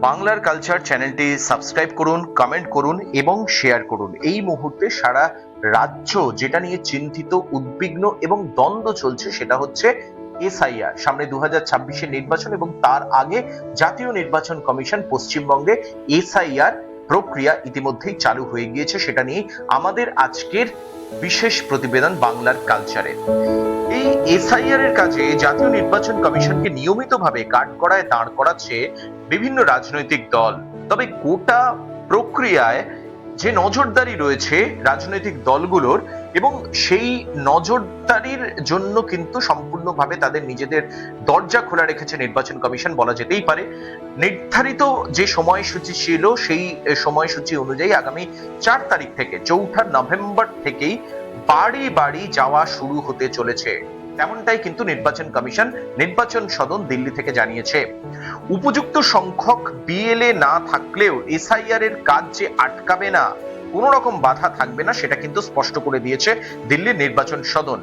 বাংলার কালচার চ্যানেলটি সাবস্ক্রাইব করুন কমেন্ট করুন এবং শেয়ার করুন। এই মুহূর্তে সারা রাজ্য যেটা নিয়ে চিন্তিত, উদ্বিগ্ন এবং দ্বন্দ্ব চলছে সেটা হচ্ছে এসআইআর। সামনে দু হাজার নির্বাচন এবং তার আগে জাতীয় নির্বাচন কমিশন পশ্চিমবঙ্গে এসআইআর প্রক্রিয়া ইতিমধ্যেই চালু হয়ে গিয়েছে। সেটা নিয়ে আমাদের আজকের বিশেষ প্রতিবেদন বাংলার কালচারে এই এসআইআর এর কাজে জাতীয় নির্বাচন কমিশনকে নিয়মিতভাবে কাঠগড়ায় দাঁড় করাচ্ছে বিভিন্ন রাজনৈতিক দল। তবে গোটা প্রক্রিয়ায় যে নজরদারি রয়েছে রাজনৈতিক দলগুলোর এবং সেই নজরদারির জন্য কিন্তু সম্পূর্ণভাবে তাদের নিজেদের দরজা খোলা রেখেছে নির্বাচন কমিশন বলা যেতেই পারে। নির্ধারিত যে সময়সূচি ছিল সেই সময়সূচি অনুযায়ী আগামী চার তারিখ থেকে, চৌঠা নভেম্বর থেকেই বাড়ি বাড়ি যাওয়া শুরু হতে চলেছে। তেমনটাই কিন্তু নির্বাচন কমিশন নির্বাচন সদন দিল্লি থেকে জানিয়েছে। উপযুক্ত সংখ্যক বিএলএ না থাকলেও এসআইআর এর কাজ যে আটকাবে না, কোনো রকম বাধা থাকবে না, সেটা কিন্তু স্পষ্ট করে দিয়েছে দিল্লির নির্বাচন সদন।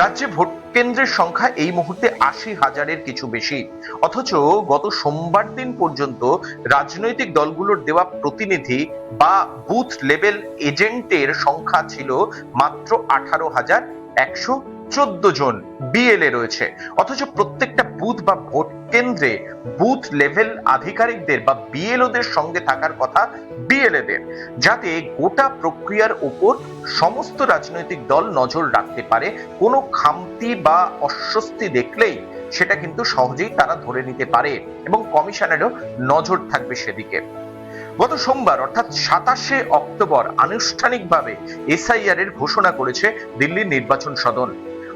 রাজ্যে ভোট কেন্দ্রের সংখ্যা এই মুহূর্তে আশি হাজারের কিছু বেশি। অথচ গত সোমবার দিন পর্যন্ত রাজনৈতিক দলগুলোর দেওয়া প্রতিনিধি বা বুথ লেভেল এজেন্টের সংখ্যা ছিল মাত্র আঠারো হাজার একশো চোদ্দ জন বিএলএ রয়েছে। অথচ প্রত্যেকটা বুথ বা ভোট কেন্দ্রে বুথ লেভেল আধিকারিকদের বা বিএলওদের সঙ্গে থাকার কথা বিএলএদের যাতে গোটা প্রক্রিয়ার ওপর সমস্ত রাজনৈতিক দল নজর রাখতে পারে। কোনো খামতি বা অস্বস্তি দেখলেই সেটা কিন্তু সহজেই তারা ধরে নিতে পারে এবং কমিশনেরও নজর থাকবে সেদিকে। গত সোমবার, অর্থাৎ সাতাশে অক্টোবর, আনুষ্ঠানিকভাবে এসআইআর এর ঘোষণা করেছে দিল্লির নির্বাচন সদন।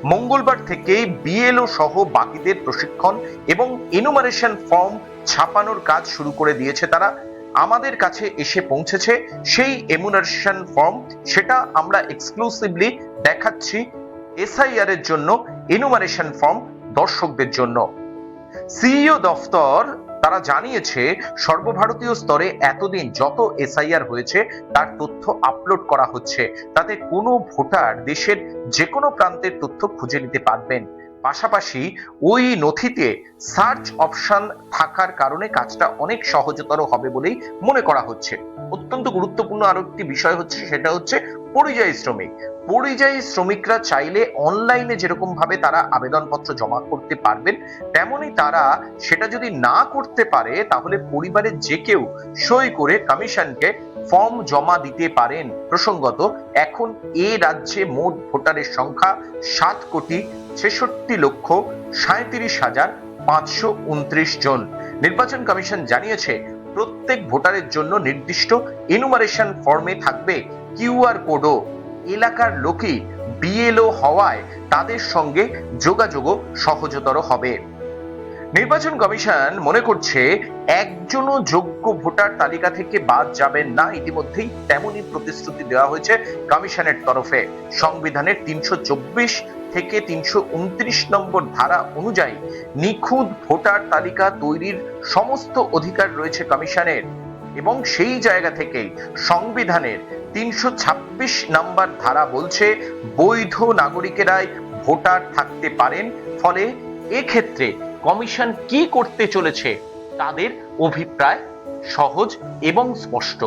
মঙ্গলবার থেকেই বিএলও সহ বাকিদের প্রশিক্ষণ এবং ইনুমারেশন ফর্ম ছাপানোর কাজ শুরু করে দিয়েছে তারা। আমাদের কাছে এসে পৌঁছেছে সেই এমুনারেশন ফর্ম সেটা আমরা এক্সক্লুসিভলি দেখাচ্ছি এসআইআর এর জন্য ইনুমারেশন ফর্ম দর্শকদের জন্য। সিইও দফতর তারা জানিয়েছে, সর্বভারতীয় স্তরে এতদিন যত এসআইআর হয়েছে, তার তথ্য আপলোড করা হচ্ছে। তাতে কোনো ভোটার দেশের যে কোনো প্রান্তের তথ্য খুঁজে নিতে পারবেন। পাশাপাশি ওই নথিতে সার্চ অপশন থাকার কারণে কাজটা অনেক সহজতর হবে বলেই মনে করা হচ্ছে। অত্যন্ত গুরুত্বপূর্ণ আরও একটি বিষয় হচ্ছে, সেটা হচ্ছে পরিযায়ী শ্রমিক। পরিযায়ী শ্রমিকরা চাইলে অনলাইনে যেরকম ভাবে তারা আবেদনপত্র জমা করতে পারবেন তেমনি তারা সেটা যদি না করতে পারে, তাহলে পরিবারের যে কেউ সই করে কমিশনকে ফর্ম জমা দিতে পারেন। প্রসঙ্গত, এখন এ রাজ্যে মোট ভোটারের সংখ্যা সাত কোটি ছেষট্টি লক্ষ সাঁত্রিশ হাজার পাঁচশো উনত্রিশ জন। নির্বাচন কমিশন জানিয়েছে প্রত্যেক ভোটারের জন্য নির্দিষ্ট ইনুমারেশন ফর্মে থাকবে কিউআর কোডও এলাকার লোকই বিএলও হওয়ায় তাদের সঙ্গে যোগাযোগও সহজতর হবে। নির্বাচন কমিশন মনে করছে, একজনও যোগ্য ভোটার তালিকা থেকে বাদ যাবেন না। ইতিমধ্যেই তেমনই প্রতিশ্রুতি দেওয়া হয়েছে কমিশনের তরফে। সংবিধানের তিনশো চব্বিশ থেকে তিনশো উনত্রিশ নম্বর ধারা অনুযায়ী নিখুঁত ভোটার তালিকা তৈরির সমস্ত অধিকার রয়েছে কমিশনের। এবং সেই জায়গা থেকেই সংবিধানের তিনশো ছাব্বিশ নম্বর ধারা বলছে, বৈধ নাগরিকেরাই ভোটার থাকতে পারেন, ফলে এক্ষেত্রে কমিশন কি করতে চলেছে তাদের অভিপ্রায় সহজ এবং স্পষ্ট।